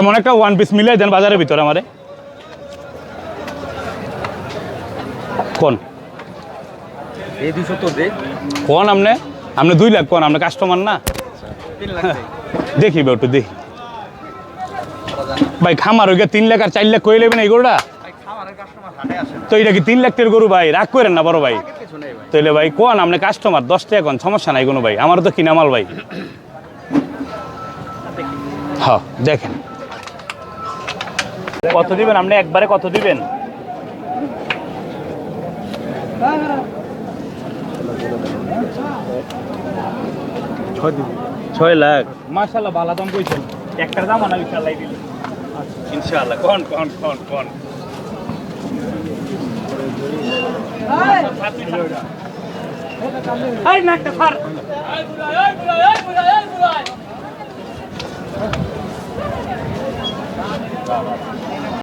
এমন একটা one piece মিলাই দেন বাজারের ভিতরে আমারে। কোন? এই দুশো তো দে। কোন আপনি আপনি দুই লাখ কোন? আপনি কাস্টমার না। দেখি একটু দেখি। ভাই খামার ওইটা তিন লাখ আর চার লাখ কই নেবেন এই গরুটা তো এটা কি তিন লাখ টাকার গরু ভাই? রাগ করেন না বড় ভাই। তাইলে ভাই কোন আপনি কাস্টমার দশ টাকা কোন? সমস্যা নাই কোনো ভাই। আমারও তো কিনা মাল ভাই। হ্যাঁ দেখেন কত দিবেন আপনি একবারে কত দিবেন ছয় লাখ মাশাল্লাহ ভালো দাম কইছেন একটার দাম আনা ইনশাল্লাহ দিল ইনশাল্লাহ কোন কোন কোন কোন আই নাকটা ফার Bravo.